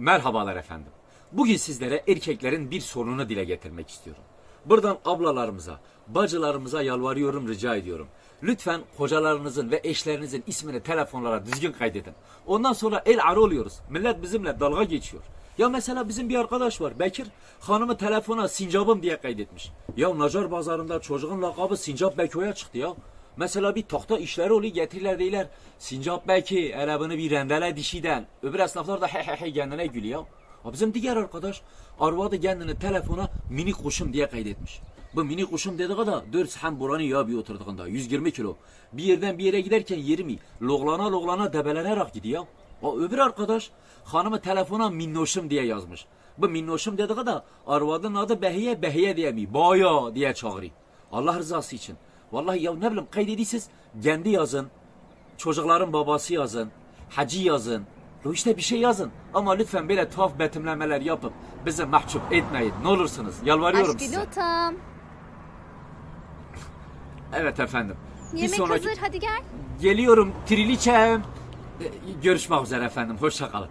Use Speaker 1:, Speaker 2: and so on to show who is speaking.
Speaker 1: Merhabalar efendim. Bugün sizlere erkeklerin bir sorununu dile getirmek istiyorum. Buradan ablalarımıza, bacılarımıza yalvarıyorum, rica ediyorum. Lütfen kocalarınızın ve eşlerinizin ismini telefonlara düzgün kaydedin. Ondan sonra el arı oluyoruz. Millet bizimle dalga geçiyor. Ya mesela bizim bir arkadaş var Bekir. Hanımı telefona sincabım diye kaydetmiş. Ya Nacar pazarında çocuğun lakabı Sincap Beko'ya çıktı ya. Mesela bir tahta işleri oluyor getirirler deyirler. Sincap Beki arabını bir rendele dişiden. Öbür esnaflar da he he he kendine gülüyor. Ha bizim diğer arkadaş arvadı kendini telefona mini kuşum diye kaydetmiş. Bu mini kuşum dediği da 4 hem buranı ya bir oturduğunda 120 kilo. Bir yerden bir yere giderken 20. Loglana loglana debelenerek gidiyor. O öbür arkadaş hanımı telefona minnoşum diye yazmış. Bu minnoşum dediği da arvadın adı Behiye Behiye diye mi? Baya diye çağırıyor. Allah rızası için. Vallahi ya ne bileyim kaydediyseniz kendi yazın. Çocukların babası yazın. Hacı yazın. Ya işte bir şey yazın. Ama lütfen böyle tuhaf betimlemeler yapıp bizi mahcup etmeyin. Ne olursunuz. Yalvarıyorum
Speaker 2: Aşk
Speaker 1: size.
Speaker 2: pilotam.
Speaker 1: Evet efendim.
Speaker 2: Yemek hazır hadi gel.
Speaker 1: Geliyorum Triliçem. Ee, Görüşmek üzere efendim. Hoşça kalın.